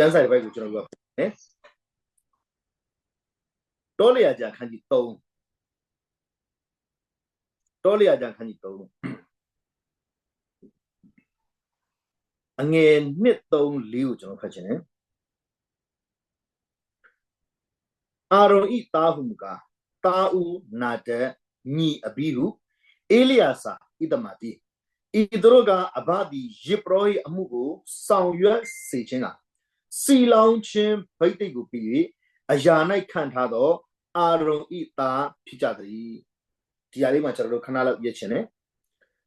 ကျမ်းစာတစ်ပိုက်ကိုကျွန်တော်တို့ကနော်တောလျာကြခန်းကြီး3တောလျာကြခန်းကြီး3အငယ်1 3 4ကိုကျွန်တော်ဖတ်ချင်တယ်အာရုံဤတာဟုမူကာတာဥနာတညီအဘိဟုအေလိယာစာဣတမတိဤသူတို့ကအဘဒီယေပရောဟိအမှုကိုဆောင်ရွက်စေခြင်းက စီလောင်ခြင်းဗိတ်တိတ်ကိုပြီး၍အရာ၌ခံထားသောအာရုံဤတာဖြစ်ကြသည်ဒီအရာလေးမှာကျွန်တော်တို့ခဏလောက်ရချင်တယ်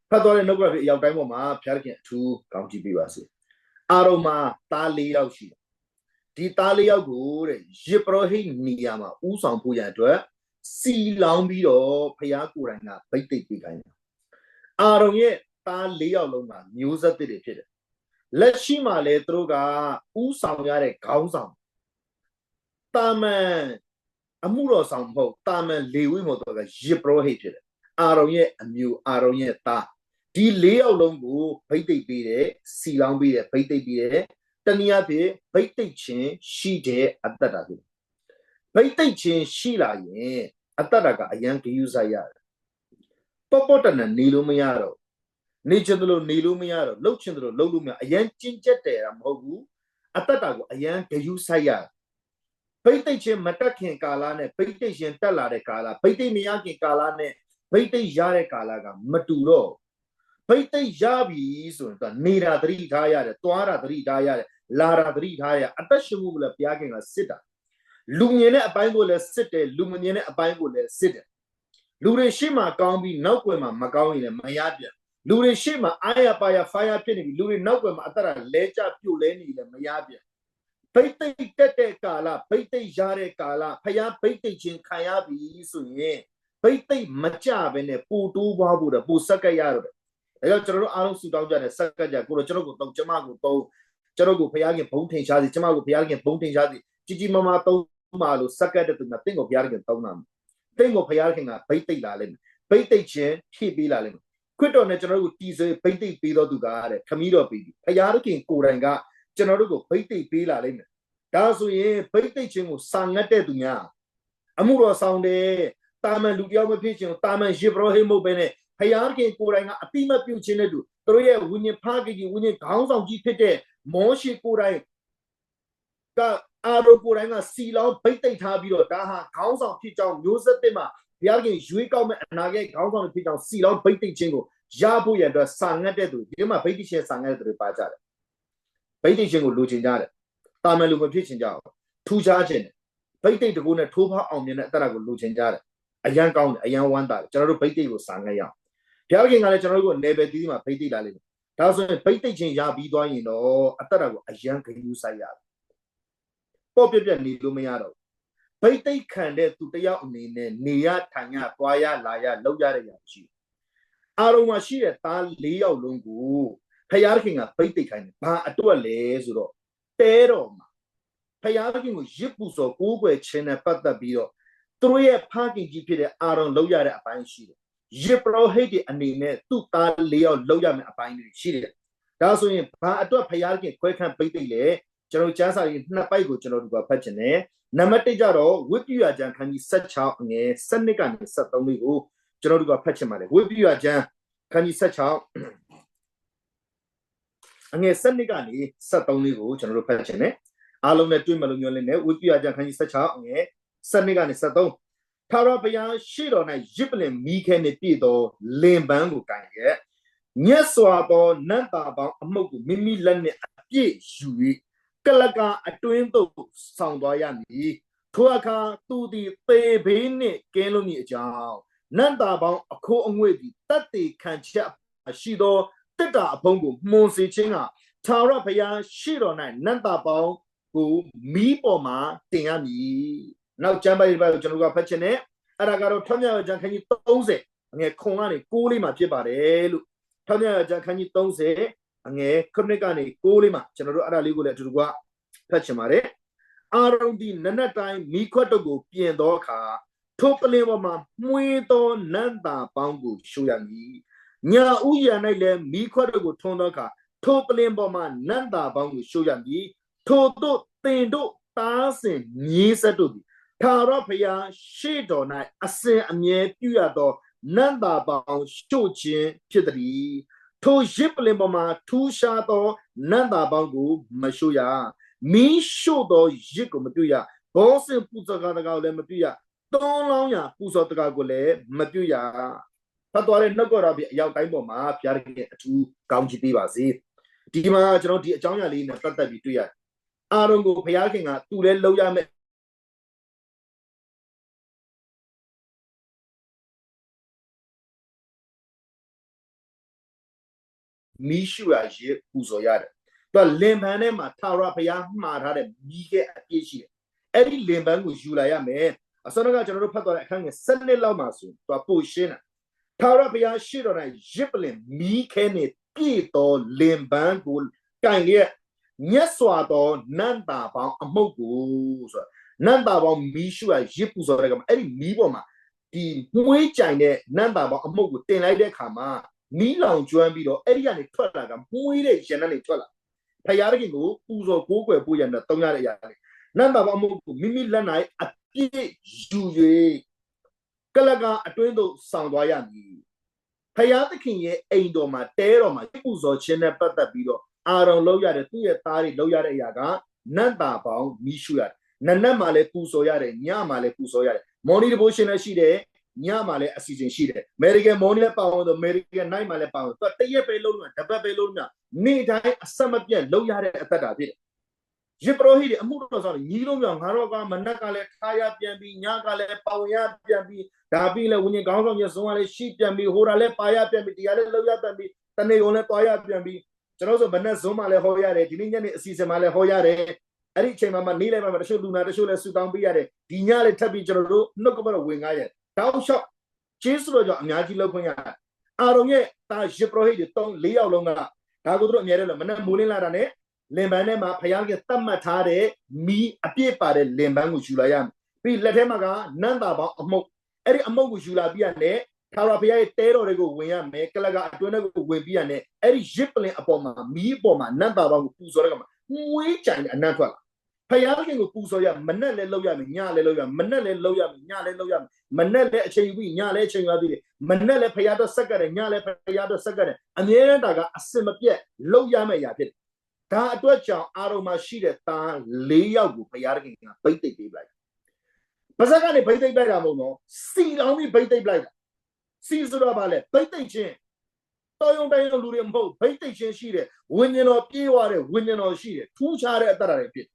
ဖတ်တော်တဲ့နှုတ်ကပအရောက်တိုင်းပေါ်မှာဖျားခင်အထူးကောင်းကြည့်ပေးပါစေအာရုံမှာတား၄ယောက်ရှိတယ်ဒီသားလေးယောက်ကိုတဲ့ယေပရောဟိတ်နေရာမှာဥဆောင်ဖို့ရအတွက်စီလောင်ပြီးတော့ဖျားကိုယ်တိုင်ကဗိတ်သိက်ပေးခိုင်းတယ်အာရုံရဲ့သားလေးယောက်လုံးကမျိုးဆက်တွေဖြစ်တယ် လက်ရှိမှာလေသူတို့ကဥဆောင်ရတဲ့ခေါင်းဆောင်တာမန်အမှုတော်ဆောင်မဟုတ်တာမန်လေဝိမောတော်ကယေပရောဟိတ်ဖြစ်တယ်အာရုံရဲ့အမျိုးအာရုံရဲ့သားဒီလေးယောက်လုံးကိုဗိတ်သိက်ပေးတယ်စီလောင်ပေးတယ်ဗိတ်သိက်ပေးတယ်တနည်းအားဖြင့်ဗိတ်သိက်ခြင်းရှိတဲ့အတ္တတာဖြစ်ဗိတ်သိက်ခြင်းရှိလာရင်အတ္တတာကအယံဂယုဆိုင်ရတယ်ပေါ့ပေါ့တနနေလို့မရတော့ နေချင်တယ်လို့နေလို့မရတော့လှုပ်ချင်တယ်လို့လှုပ်လို့မရအယံကျင့်ကျက်တယ်တာမဟုတ်ဘူးအတ္တတာကိုအယံဂယုဆိုင်ရဗိတ်သိက်ခြင်းမတက်ခင်ကာလနဲ့ဗိတ်သိက်ခြင်းတက်လာတဲ့ကာလဗိတ်သိက်မရခင်ကာလနဲ့ဗိတ်သိက်ရတဲ့ကာလကမတူတော့ဗိတ်သိက်ရပြီဆိုရင်တော့နေတာသတိထားရတယ်တွားတာသတိထားရတယ်လာတာသတိထားရအသက်ရှင်မှုကိုလည်းဘုရားခင်ကစစ်တာလူငင်တဲ့အပိုင်းကိုလည်းစစ်တယ်လူမငင်တဲ့အပိုင်းကိုလည်းစစ်တယ်လူတွေရှေ့မှာကောင်းပြီးနောက်ွယ်မှာမကောင်းရင်လည်းမရပြန် လူတွေရှေ့မှာအာရပါရဖာယာဖြစ်နေပြီလူတွေနောက်ွယ်မှာအသက်တာလဲကျပြိုလဲနေလည်းမရပြန်ဘိတ်သိက်တက်တဲ့ကာလဘိတ်သိက်ရတဲ့ကာလဖယားဘိတ်သိက်ချင်းခံရပြီဆိုရင်ဘိတ်သိက်မကြဘဲနဲ့ပူတိုးပွားဖို့တော့ပူဆက်ကရတော့တယ်ဒါကြောင့်ကျွန်တော်တို့အားလုံးဆူတောင်းကြတယ်ဆက်ကကြကိုတော့ကျွန်တော်ကိုတော့ကျမကိုတော့ကျွန်တော်ကိုဘုရားခင်ဘုံထင်ရှားစီကျမကိုဘုရားခင်ဘုံထင်ရှားစီကြီးကြီးမားမားသုံးပါလို့စက္ကတ်တဲ့သူကတင့်ကိုဘုရားခင်သုံးတာတင့်ကိုဘုရားခင်ကဗိတ်သိက်လာလိမ့်မယ်ဗိတ်သိက်ခြင်းဖြည့်ပေးလာလိမ့်မယ် ခွတ်တော်နဲ့ကျွန်တော်တို့တီဆွေဗိတ်သိက်ပေးတော်သူကတဲ့ခမီးတော်ပေးပြီဘုရားခင်ကိုယ်တိုင်ကကျွန်တော်တို့ကိုဗိတ်သိက်ပေးလာလိမ့်မယ်ဒါဆိုရင်ဗိတ်သိက်ခြင်းကိုစာငတ်တဲ့သူများအမှုတော်ဆောင်တယ်တာမန်လူတယောက်မဖြစ်ခြင်းတာမန်ယေဘရဟိမဟုတ်ပဲနဲ့ဖယားခင်ကိုယ်တိုင်ကအတိမပြုတ်ခြင်းတဲ့သူတို့ရဲ့ဝိညာဉ်ဖားကြီးဝိညာဉ်ခေါင်းဆောင်ကြီးဖြစ်တဲ့မောရှိကိုယ်တိုင်ကအာရိုကိုယ်တိုင်ကစီလောင်းဗိတ်သိက်ထားပြီးတော့ဒါဟာခေါင်းဆောင်ဖြစ်ကြောင်းမျိုးဆက်တဲ့မှာ ဘုရားခင်ရွေးကောက်မဲ့အနာဂတ်ခေါင်းဆောင်ဖြစ်ကြောင်းစီလောင်းဗိတ်သိက်ခြင်းကိုရဖို့ရအတွက်စာငတ်တဲ့သူဒီမှာဗိတ်သိက်ခြင်းစာငတ်တဲ့သူတွေပါကြတယ်ဗိတ်သိက်ခြင်းကိုလိုချင်ကြတယ်တာမန်လူမဖြစ်ချင်ကြအောင်ထူးခြားခြင်းဗိတ်သိက်တကူနဲ့ထိုးဖောက်အောင်မြင်တဲ့အတ္တကိုလိုချင်ကြတယ်အရန်ကောင်းတယ်အရန်ဝမ်းသာတယ်ကျွန်တော်တို့ဗိတ်သိက်ကိုစာငတ်ရအောင်ဘုရားခင်ကလည်းကျွန်တော်တို့ကို level 3မှာဗိတ်သိက်လာလိမ့်မယ်ဒါဆိုရင်ဗိတ်သိက်ချင်းရပြီးသွားရင်တော့အတ္တကိုအယံဂယူဆိုင်ရတယ်ပေါ့ပြပြနေလို့မရတော့ ဗိတ်သိက်ခံတဲ့သူတယောက်အနေနဲ့နေရထိုင်ရသွားရလာရလောက်ရတဲ့ရာရှိအာရုံမှာရှိတဲ့သား၄ယောက်လုံးကိုဖယားခင်ကဗိတ်သိက်ခိုင်းတယ်ဘာအတွက်လဲဆိုတော့တဲတော်မှာဖယားခင်ကိုရစ်ပူစောကိုးကွယ်ခြင်းနဲ့ပတ်သက်ပြီးတော့သူတို့ရဲ့ဖခင်ကြီးဖြစ်တဲ့အာရုံလောက်ရတဲ့အပိုင်းရှိတယ်ယေပရောဟိတ်တွေအနေနဲ့သူ့သားလေးယောက်လောက်ရမယ့်အပိုင်းတွေရှိတယ်။ဒါဆိုရင်ဘာအတွက်ဖျားခင်ခွဲခန့်ပိတ်သိလဲကျွန်တော်ကျမ်းစာကြီးနှစ်ပိုက်ကိုကျွန်တော်တို့ကဖတ်ချင်တယ်။ နံပါတ်1ကျတော့ဝိပ္ပယကျမ်းခန်းကြီး16အငယ်7ကနေ73လေးကိုကျွန်တော်တို့ကဖတ်ချင်ပါတယ်။ဝိပ္ပယကျမ်းခန်းကြီး16အငယ်7ကနေ73လေးကိုကျွန်တော်တို့ဖတ်ချင်တယ်။အားလုံးနဲ့တွေ့မလို့ညွှန်လင်းတယ်ဝိပ္ပယကျမ်းခန်းကြီး16အငယ်7ကနေ73ထာဝရဘုရားရှေ့တော်၌ရစ်ပလင်မိခဲနှင့်ပြည့်သောလင်ပန်းကိုကင်ရဲ့ညက်စွာသောနတ်တာပေါင်းအမှုတ်ကိုမိမိလက်နှင့်အပြည့်ယူ၍ ကလကာအတွင်းသို့ဆောင်သွားရမည်ထိုအခါသူသည်သေဘေးနှင့်ကင်းလို့မည်အကြောင်းနတ်တာပေါင်းအခိုးအငွေ့သည်တတ်တည်ခံချက်ရှိသောတက်တာအဖုံးကိုမှုန်စေခြင်းကထာဝရဘုရားရှေ့တော်၌နတ်တာပေါင်းကိုမီးပေါ်မှာတင်ရမည်နောက်ကျမ်းပိုက်ပိုက်ကိုကျွန်တော်ကဖတ်ချင်တယ်အဲ့ဒါကတော့ထွတ်မြောက်ကျမ်းခန်းကြီး30အငယ်ခွန်ကနေ6လေးမှာဖြစ်ပါတယ်လို့ထွတ်မြောက်ကျမ်းခန်းကြီး30 အငယ်ခုနှစ်ကနေ6လေးမှာကျွန်တော်တို့အဲ့ဒါလေးကိုလည်းအတူတူကဖတ်ချင်ပါတယ်အာရုံဒီနနက်တိုင်းမိခွက်တုတ်ကိုပြင်သောအခါထိုပလင်ပေါ်မှာမှွေသောနန္တာပေါင်းကိုရှုရမည်ညာဥယျာ၌လည်းမိခွက်တုတ်ကိုထွန်းသောအခါထိုပလင်ပေါ်မှာနန္တာပေါင်းကိုရှုရမည်ထို့သို့သင်တို့တားစဉ်မြေးဆက်တို့သည်ထာဝရဘုရားရှေ့တော်၌အစဉ်အမြဲပြုရသောနန္တာပေါင်းရှို့ခြင်းဖြစ်သည် ထိုရစ်ပလင်ပေါ်မှာထူးရှားသောနန္တာပေါင်းကိုမရှို့ရမင်းရှို့သောရစ်ကိုမပြုရဘောစင်ပူဇော်ကားတကားကိုလည်းမပြုရတောင်းလောင်းရပူဇော်တကားကိုလည်းမပြုရဖတ်တော်တဲ့နှုတ်ကတော်ပြအရောက်တိုင်းပေါ်မှာဘုရားခင်အထူးကောင်းချီးပေးပါစေဒီမှာကျွန်တော်ဒီအကြောင်းအရာလေးနဲ့ပတ်သက်ပြီးတွေ့ရတယ်အာရုံကိုဘုရားခင်ကသူ့လည်းလှုပ်ရမယ် မီးရှူရရေပူဇော်ရတယ်။သူကလင်ပန်းထဲမှာထာဝရဘုရားမှားထားတဲ့မီးကအပြည့်ရှိတယ်။အဲ့ဒီလင်ပန်းကိုယူလာရမယ်။အစတော့ကကျွန်တော်တို့ဖတ်သွားတဲ့အခန်းငယ်7နှစ်လောက်မှာဆိုသူကပို့ရှင်းတာ။ထာဝရဘုရားရှေ့တော်၌ရစ်ပလင်မီးခဲနဲ့ပြည့်တော်လင်ပန်းကိုကင်ရဲ့မြတ်စွာသောနန္တာပေါင်းအမှုတ်ကိုဆိုတော့နန္တာပေါင်းမီးရှူရရစ်ပူဇော်တဲ့ကမှာအဲ့ဒီမီးပေါ်မှာဒီမွေးကြိုင်တဲ့နန္တာပေါင်းအမှုတ်ကိုတင်လိုက်တဲ့အခါမှာ မီးလောင်ကျွမ်းပြီးတော့အဲ့ဒီကနေထွက်လာကမွေးတဲ့ရန်ကနေထွက်လာဖယားခင်ကိုပူဇော်ကိုးကွယ်ဖို့ရတဲ့တုံးရတဲ့အရာလေးနန္တာပေါင်းအမှုတ်ကိုမိမိလက်၌အပြည့်ယူ၍ကလကအတွင်းသို့ဆောင်သွားရမည်ဖယားသခင်ရဲ့အိမ်တော်မှာတဲတော်မှာပူဇော်ခြင်းနဲ့ပတ်သက်ပြီးတော့အာရုံလောက်ရတဲ့သူ့ရဲ့သားတွေလောက်ရတဲ့အရာကနတ်တာပေါင်းမိရှုရတယ်နနက်မှာလည်းပူဇော်ရတယ်ညမှာလည်းပူဇော်ရတယ်မော်နီဒီဗိုရှင်လည်းရှိတယ် ညမှာလည်းအစီအစဉ်ရှိတယ်အမေရိကန်မော်နီလည်းပါဝင်တော့အမေရိကန်နိုင်မှာလည်းပါဝင်သူတရက်ပဲလုံးလို့တပတ်ပဲလုံးလို့နေ့တိုင်းအဆက်မပြတ်လုံးရတဲ့အသက်တာဖြစ်တယ်ယေပရိုဟိတွေအမှုတော်ဆောင်ညီလုံးမြောင်ငါတော့ကမနက်ကလည်းခါရပြန်ပြီးညကလည်းပါဝင်ရပြန်ပြီးဒါပြီးလည်းဝิญဉ်ကောင်းဆောင်ရဆုံးကလည်းရှိပြန်ပြီးဟိုတာလည်းပါရပြန်ပြီးတရားလည်းလောက်ရပြန်ပြီးတနေ့ကုန်လည်းတွားရပြန်ပြီးကျွန်တော်ဆိုမနက်ဇုံးမှလည်းဟောရတယ်ဒီနေ့ညနေအစီအစဉ်မှလည်းဟောရတယ်အဲ့ဒီအချိန်မှာမှနေ့လည်းမှတချို့လူနာတချို့လည်းဆူတောင်းပေးရတယ်ဒီညလည်းထပ်ပြီးကျွန်တော်တို့နှုတ်ကပတ်တော်ဝင်ကားရတယ် တောက်လျှောက်ကျေးဇူးတော်ကြောင့်အများကြီးလောက်ခွင့်ရတယ်အာရုံရဲ့တာယေပရိုဟိတ်တွေတုံး၄ယောက်လုံးကဒါကိုတို့အများတယ်လို့မနက်မိုးလင်းလာတာနဲ့လင်ပန်းထဲမှာဖယားကတတ်မှတ်ထားတဲ့မီးအပြည့်ပါတဲ့လင်ပန်းကိုယူလာရမယ်ပြီးလက်ထဲမှာကနန္တာပေါင်းအမုတ်အဲ့ဒီအမုတ်ကိုယူလာပြီးရတယ်ထာဝရဘုရားရဲ့တဲတော်တွေကိုဝင်ရမယ်ကလကအတွင်းတွေကိုဝင်ပြီးရတယ်အဲ့ဒီရစ်ပလင်အပေါ်မှာမီးအပေါ်မှာနန္တာပေါင်းကိုပူဇော်ရကမှာငွေးကြိုင်တဲ့အနံ့ထွက်လာ ဖယားခင်ကိုပူဇော်ရမနဲ့လည်းလောက်ရမယ်ညလည်းလောက်ရမယ်မနဲ့လည်းလောက်ရမယ်ညလည်းလောက်ရမယ်မနဲ့လည်းအချိန်ယူပြီးညလည်းအချိန်ယူပြီးမနဲ့လည်းဖယားတော့စက်ကတယ်ညလည်းဖယားတော့စက်ကတယ်အမြဲတမ်းတာကအစင်မပြတ်လောက်ရမယ့်အရာဖြစ်တယ်ဒါအတွက်ကြောင့်အာရုံမှာရှိတဲ့သား၄ယောက်ကိုဘုရားခင်ကပိတ်သိပ်ပေးလိုက်ပါဇက်ကနေပိတ်သိပ်လိုက်တာမဟုတ်တော့စီလောင်းပြီးပိတ်သိပ်လိုက်တာစီဆိုတော့ဗာလဲပိတ်သိပ်ခြင်းတော်ရုံတိုင်းရုံလူတွေမဟုတ်ပိတ်သိပ်ခြင်းရှိတယ်ဝိညာဉ်တော်ပြေးသွားတဲ့ဝိညာဉ်တော်ရှိတယ်ထူးခြားတဲ့အတ္တတွေဖြစ်တ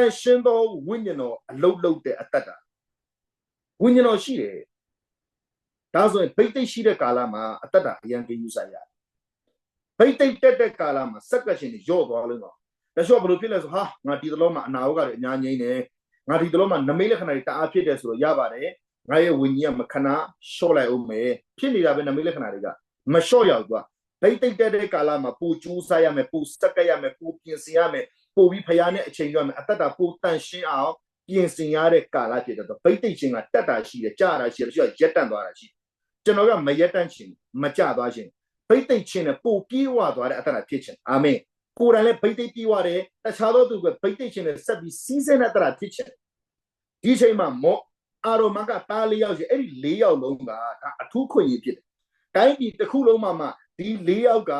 န်ရှင်သောဝိညာဉ်တော်အလုတ်လုတ်တဲ့အတ္တဝိညာဉ်တော်ရှိတယ်ဒါဆိုရင်ပိတ်သိပ်ရှိတဲ့ကာလမှာအတ္တအရန်ကြီးယူဆိုင်ရတယ်ဗိတ်တိတ်တက်တဲ့ကာလမှာစက်ကရှင်တွေညော့သွားလို့တော့တချို့ဘယ်လိုဖြစ်လဲဆိုဟာငါဒီတလုံးမှာအနာဟုတ်ကလည်းအများကြီးနေငါဒီတလုံးမှာနမိတ်လက္ခဏာတွေတအားဖြစ်တယ်ဆိုတော့ရပါတယ်ငါရဲ့ဝิญဉ်ကမခဏရှော့လိုက်အောင်မယ်ဖြစ်နေတာပဲနမိတ်လက္ခဏာတွေကမလျှော့ရောက်သွားဗိတ်တိတ်တက်တဲ့ကာလမှာပူကျူးစားရမယ်ပူစက်ကရမယ်ပူပြင်ဆင်ရမယ် ပူပြီးဖျားနဲ့အချိန်ရမယ်အသက်တာပူတန်ရှင်းအောင်ပြင်ဆင်ရတဲ့ကာလဖြစ်တော့ဗိတ်တိတ်ခြင်းကတက်တာရှိတယ်ကြာတာရှိတယ်တချို့ရက်တန့်သွားတာရှိကျွန်တော်ကမရက်တန့်ခြင်းမကြသွားခြင်းဗိတ်သိက်ခြင်းနဲ့ပိုပြေးဝသွားတဲ့အတ္တနာဖြစ်ခြင်းအာမင်ကိုယ်တိုင်လည်းဗိတ်သိက်ပြေးဝတယ်တခြားသောသူကဗိတ်သိက်ခြင်းနဲ့ဆက်ပြီးစီးစင်းတဲ့အတ္တနာဖြစ်ခြင်းဒီချိန်မှာမောအာရိုမကတားလေးယောက်ရှိအဲ့ဒီလေးယောက်လုံးကဒါအထူးခွင့်ရဖြစ်တယ်တိုင်းပြည်တစ်ခုလုံးမှာမှဒီလေးယောက်က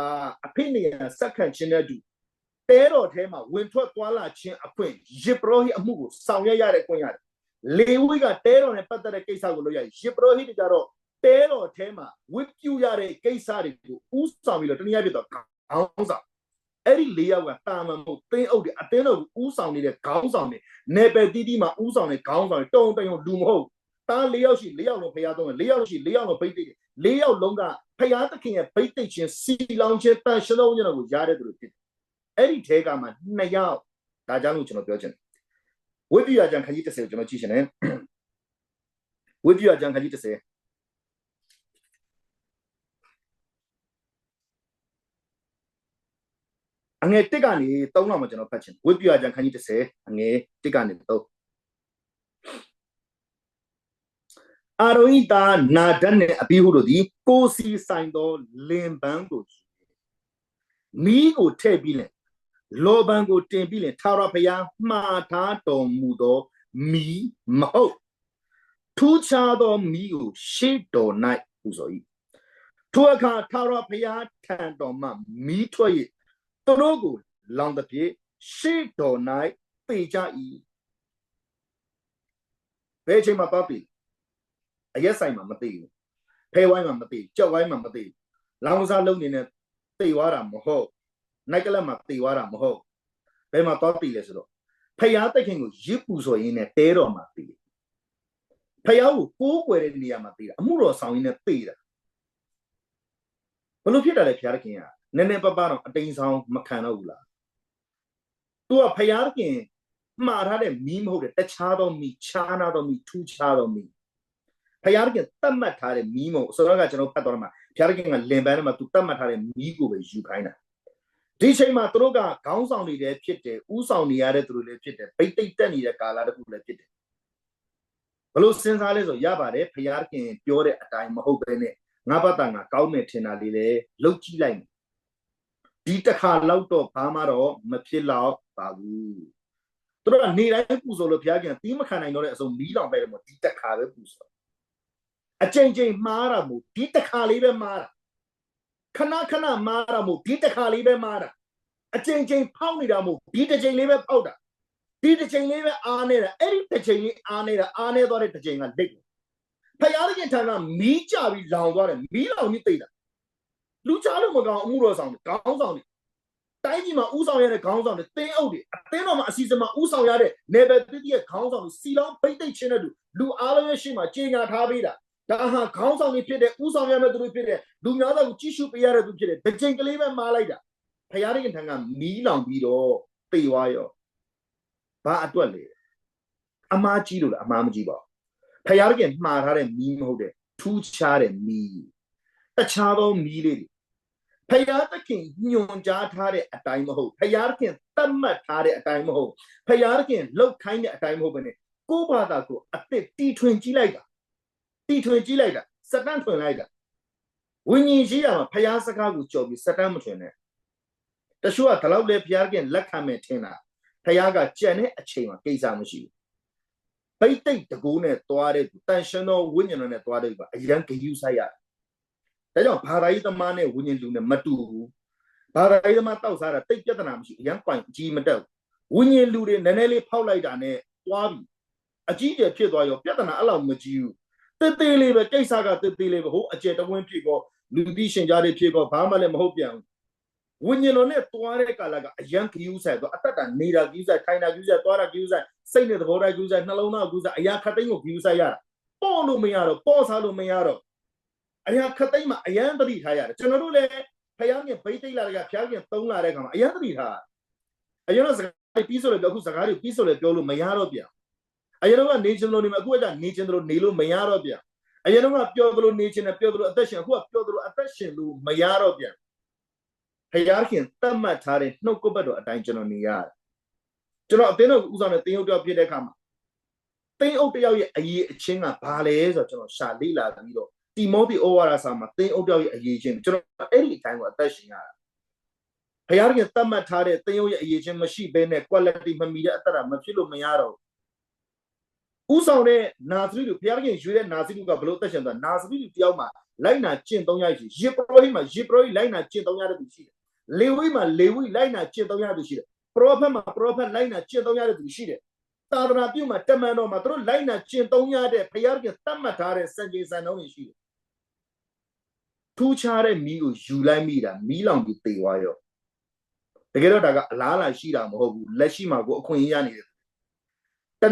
အဖိနေရစက္ကန့်ခြင်းတဲ့တူ တဲတော်ထဲမှာဝင်ထွက်သွားလာခြင်းအခွင့်ယေဘရဟိအမှုကိုဆောင်ရွက်ရတဲ့အခွင့်ရတယ်လေဝိကတဲတော်နဲ့ပတ်သက်တဲ့ကိစ္စကိုလုပ်ရယေဘရဟိကြတော့တဲတော်ထဲမှာဝစ်ပြူရတဲ့ကိစ္စတွေကိုဥဆောင်ပြီးတော့တနည်းအားဖြင့်တော့ခေါင်းဆောင်အဲ့ဒီလေးယောက်ကတာမန်မို့တင်းအုပ်တွေအတင်းတော်ဥဆောင်နေတဲ့ခေါင်းဆောင်တွေနေပယ်တီးတီးမှာဥဆောင်တဲ့ခေါင်းဆောင်တွေတုံတုံလူမဟုတ်တားလေးယောက်ရှိလေးယောက်လုံးဖျားသုံးလေးယောက်ရှိလေးယောက်လုံးဗိတ်တိတ်လေးယောက်လုံးကဖျားသခင်ရဲ့ဗိတ်တိတ်ချင်းစီလောင်ချင်းတန်ရှင်းသောညတော်ကိုရားတဲ့သူတွေဖြစ်တယ် အဲ့ဒီထဲကမှနှစ်ယောက်ဒါကြောင့်လို့ကျွန်တော်ပြောချင်တယ်ဝိပ္ပယကျန်ခကြီး30ကိုကျွန်တော်ကြည့်ရှင်တယ်ဝိပ္ပယကျန်ခကြီး30အငယ်1ကနေ3လောက်မှကျွန်တော်ဖတ်ချင်ဝိပ္ပယကျမ်းခန်းကြီး30အငယ်1ကနေ3အာရိုဟိတာနာဒတ်နဲ့အဘိဟုတို့သည်ကိုစီဆိုင်သောလင်ပန်းကိုမီးကိုထည့်ပြီးလဲ လောဘံကိုတင်ပြီးလင်ထာဝရဘုရားမှားထားတော်မူသောမီမဟုတ်ထူးခြားသောမီကိုရှေ့တော်၌ပူဇော်၏ထိုအခါထာဝရဘုရားထံတော်မှမီးထွက်၍သူတို့ကိုလောင်သဖြင့်ရှေ့တော်၌ပေကြ၏ဘယ်အချိန်မှပတ်ပြီအရက်ဆိုင်မှာမသိဘူးဖဲဝိုင်းမှာမသိကြောက်ဝိုင်းမှာမသိလောင်စားလုံးနေတဲ့သိသွားတာမဟုတ် နိုက်ကလပ်မှာသိသွားတာမဟုတ်ဘယ်မှာတော့ပြီလဲဆိုတော့ဖယားတက်ခင်ကိုရစ်ပူဆိုရင်းနဲ့တဲတော်မှာသိတယ်ဖယားကိုကိုးကွယ်တဲ့နေရာမှာသိတာအမှုတော်ဆောင်ရင်းနဲ့သိတာဘလို့ဖြစ်တာလဲဖယားခင်ကနည်းနည်းပပတော့အတိန်ဆောင်မခံတော့ဘူးလားသူကဖယားခင်မှားထားတဲ့မီးမဟုတ်တဲ့တခြားသောမီးခြားနာသောမီးထူးခြားသောမီးဖယားခင်တတ်မှတ်ထားတဲ့မီးမဟုတ်ဆိုတော့ကကျွန်တော်ဖတ်တော့မှာဖယားခင်ကလင်ပန်းထဲမှာသူတတ်မှတ်ထားတဲ့မီးကိုပဲယူခိုင်းတာ ဒီချိန်မှာသူတို့ကခေါင်းဆောင်တွေလည်းဖြစ်တယ်ဥဆောင်နေရတဲ့သူတွေလည်းဖြစ်တယ်ဗိတ်တိတ်တက်နေတဲ့ကာလတစ်ခုလည်းဖြစ်တယ်ဘလို့စဉ်းစားလဲဆိုရပါတယ်ဖယားခင်ပြောတဲ့အတိုင်းမဟုတ်ပဲနဲ့ငါဘတ်တာငါကောင်းမယ်ထင်တာလေးလေလှုပ်ကြည့်လိုက်ဒီတစ်ခါလောက်တော့ဘာမှတော့မဖြစ်တော့ပါဘူးသူတို့ကနေတိုင်းပူဇော်လို့ဘုရားခင်တီးမခံနိုင်တော့တဲ့အစုံမီးလောင်ပဲလို့ဒီတစ်ခါပဲပူဇော်အချိန်ချင်းမှားတာမို့ဒီတစ်ခါလေးပဲမှားတာ ခဏခဏမှားတာမို့ဒီတစ်ခါလေးပဲမှားတာအချိန်ချင်းဖောက်နေတာမို့ဒီတစ်ချိန်လေးပဲဖောက်တာဒီတစ်ချိန်လေးပဲအားနေတာအဲ့ဒီတစ်ချိန်လေးအားနေတာအားနေသွားတဲ့တစ်ချိန်ကလက်ဖယားခင်ထံကမီးကြပြီးလောင်သွားတယ်မီးလောင်ပြီးတိတ်တာလူချလို့မကောင်းအမှုတော်ဆောင်တယ်ခေါင်းဆောင်တယ်တိုင်းပြည်မှာဥဆောင်ရတဲ့ခေါင်းဆောင်တွေတင်းအုပ်တွေအတင်းတော်မှာအစီအစဉ်မှာဥဆောင်ရတဲ့ level 3ရဲ့ခေါင်းဆောင်တွေစီလောင်းဖိတ်သိပ်ချင်းတဲ့လူလူအားလုံးရဲ့ရှေ့မှာကြေညာထားပေးတာ ဒါဟာခေါင်းဆောင်တွေဖြစ်တဲ့ဥဆောင်ရမယ့်သူတွေဖြစ်တဲ့လူများသောကိုကြည့်ရှုပေးရတဲ့သူဖြစ်တဲ့တစ်ချိန်ကလေးပဲမှားလိုက်တာဖယားရင်ထံကမီးလောင်ပြီးတော့တေသွားရောဘာအတွက်လဲအမားကြီးလို့လားအမားမကြီးပါဖယားရင်မှားထားတဲ့မီးမဟုတ်တဲ့ထူးခြားတဲ့မီးတခြားသောမီးလေးတွေဖယားသခင်ညွန်ကြားထားတဲ့အတိုင်းမဟုတ်ဖယားသခင်တတ်မှတ်ထားတဲ့အတိုင်းမဟုတ်ဖယားသခင်လှုပ်ခိုင်းတဲ့အတိုင်းမဟုတ်ဘဲနဲ့ကိုယ့်ဘာသာကိုအစ်စ်တီထွင်ကြည့်လိုက်တာ တီထွင်ကြည့်လိုက်တာစတန့်ထွင်လိုက်တာဝိညာဉ်ရှိရမှာဖယားစကားကိုကြော်ပြီးစတန့်မထွင်နဲ့တချို့ကဒီလောက်လေဖယားသခင်လက်ခံမယ်ထင်တာဖယားကကြံတဲ့အချိန်မှာကိစ္စမရှိဘူးပိတ်တိတ်တကူနဲ့သွားတဲ့သူတန်ရှင်သောဝိညာဉ်တော်နဲ့သွားတဲ့သူကအရန်ဂယုဆိုင်ရတယ်ဒါကြောင့်ဘာသာရေးသမားနဲ့ဝိညာဉ်လူနဲ့မတူဘူးဘာသာရေးသမားတောက်စားတာတိတ်ပြဿနာမရှိအရန်ပိုင်အကြီးမတက်ဝိညာဉ်လူတွေနည်းနည်းလေးဖောက်လိုက်တာနဲ့သွားပြီအကြီးကျယ်ဖြစ်သွားရောပြဿနာအဲ့လောက်မကြီးဘူး တေးသေးလေးပဲကိစ္စကတေးသေးလေးပဲဟိုအကျယ်တဝင်းဖြစ်ကောလူသိရှင်ကြားတွေဖြစ်ကောဘာမှလည်းမဟုတ်ပြန်ဘူးဝိညာဉ်တော်နဲ့တွားတဲ့ကာလကအယံကယူးဆိုင်တော့အသက်တာနေတာကယူးဆိုင်ထိုင်တာကယူးဆိုင်တွားတာကယူးဆိုင်စိတ်နဲ့သဘောထားကယူးဆိုင်နှလုံးသားကယူးဆိုင်အရာခတ်သိမ်းကိုကယူးဆိုင်ရတာပေါ့လို့မရတော့ပေါ့စားလို့မရတော့အရာခတ်သိမ်းမှာအယံတတိထားရတယ်ကျွန်တော်တို့လည်းဖယားမြင်ဗိတ်သိက်လာတဲ့ကဖယားမြင်သုံးလာတဲ့ခါမှာအယံတတိထားအရင်တော့စကားပြီးဆိုလည်းအခုစကားတွေပြီးဆိုလည်းပြောလို့မရတော့ပြန် အရင်တော့ကနေချင်လို့နေမှာအခုကနေချင်လို့နေလို့မရတော့ပြန်အရင်တော့ပြောသလိုနေချင်တယ်ပြောသလိုအသက်ရှင်အခုကပြောသလိုအသက်ရှင်လို့မရတော့ပြန်ဖယားခင်တတ်မှတ်ထားတဲ့နှုတ်ကပတ်တော်အတိုင်းကျွန်တော်နေရတယ်ကျွန်တော်အသင်းတော်ဦးဆောင်တဲ့တင်းရုပ်တယောက်ဖြစ်တဲ့အခါမှာတင်းအုပ်တယောက်ရဲ့အရေးအချင်းကဘာလဲဆိုတော့ကျွန်တော်ရှာလေ့လာပြီးတော့တီမောသီဩဝါဒစာမှာတင်းအုပ်တယောက်ရဲ့အရေးချင်းကျွန်တော်အဲ့ဒီအတိုင်းကိုအသက်ရှင်ရတာဖယားခင်တတ်မှတ်ထားတဲ့တင်းအုပ်ရဲ့အရေးချင်းမရှိဘဲနဲ့ quality မမီတဲ့အတ္တမဖြစ်လို့မရတော့ ဥဆောင်တဲ့နာသရီတို့ဘုရားခင်ရွေးတဲ့နာသရီတို့ကဘလို့သက်ရှင်သွားနာသရီတို့တယောက်မှာလိုက်နာကျင့်သုံးရရှိယေပရောဟိမှာယေပရောဟိလိုက်နာကျင့်သုံးရတဲ့သူရှိတယ်လေဝိမှာလေဝိလိုက်နာကျင့်သုံးရတဲ့သူရှိတယ်ပရောဖက်မှာပရောဖက်လိုက်နာကျင့်သုံးရတဲ့သူရှိတယ်သာသနာပြုမှာတမန်တော်မှာတို့လိုက်နာကျင့်သုံးရတဲ့ဘုရားခင်တတ်မှတ်ထားတဲ့စံကြေစံနှုန်းတွေရှိတယ်ထူးခြားတဲ့မီးကိုယူလိုက်မိတာမီးလောင်ပြီးတေသွားရောတကယ်တော့ဒါကအလားလာရှိတာမဟုတ်ဘူးလက်ရှိမှာကိုအခွင့်အရေးရနေတယ်တ